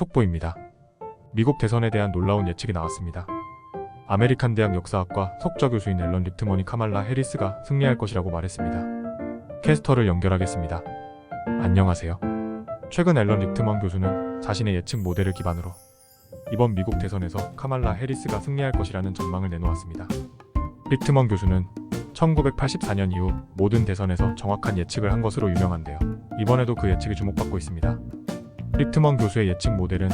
속보입니다. 미국 대선에 대한 놀라운 예측이 나왔습니다. 아메리칸 대학 역사학과 석좌 교수인 앨런 립트먼이 카말라 해리스가 승리할 것이라고 말했습니다. 캐스터를 연결하겠습니다. 안녕하세요. 최근 앨런 립트먼 교수는 자신의 예측 모델을 기반으로 이번 미국 대선에서 카말라 해리스가 승리할 것이라는 전망을 내놓았습니다. 립트먼 교수는 1984년 이후 모든 대선에서 정확한 예측을 한 것으로 유명한데요. 이번에도 그 예측이 주목받고 있습니다. 립트먼 교수의 예측 모델은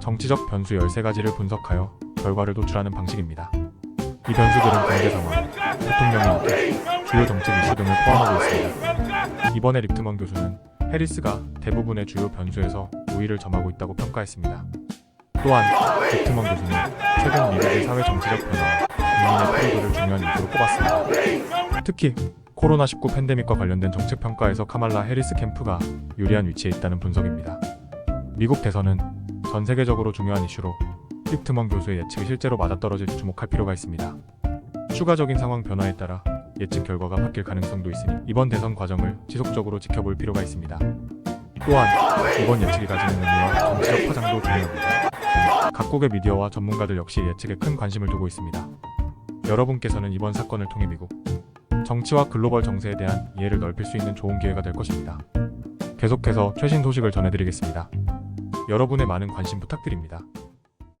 정치적 변수 13가지를 분석하여 결과를 도출하는 방식입니다. 이 변수들은 경제 상황, 대통령의 인기, 주요 정책 이슈 등을 포함하고 있습니다. 이번에 립트먼 교수는 해리스가 대부분의 주요 변수에서 우위를 점하고 있다고 평가했습니다. 또한 립트먼 교수는 최근 미국의 사회 정치적 변화와 국민의 피로도를 중요한 이유로 꼽았습니다. 특히 코로나19 팬데믹과 관련된 정책 평가에서 카말라 해리스 캠프가 유리한 위치에 있다는 분석입니다. 미국 대선은 전 세계적으로 중요한 이슈로 립트먼 교수의 예측이 실제로 맞아떨어질지 주목할 필요가 있습니다. 추가적인 상황 변화에 따라 예측 결과가 바뀔 가능성도 있으니 이번 대선 과정을 지속적으로 지켜볼 필요가 있습니다. 또한 이번 예측이 가지는 의미와 정치적 파장도 중요합니다. 각국의 미디어와 전문가들 역시 예측에 큰 관심을 두고 있습니다. 여러분께서는 이번 사건을 통해 미국 정치와 글로벌 정세에 대한 이해를 넓힐 수 있는 좋은 기회가 될 것입니다. 계속해서 최신 소식을 전해드리겠습니다. 여러분의 많은 관심 부탁드립니다.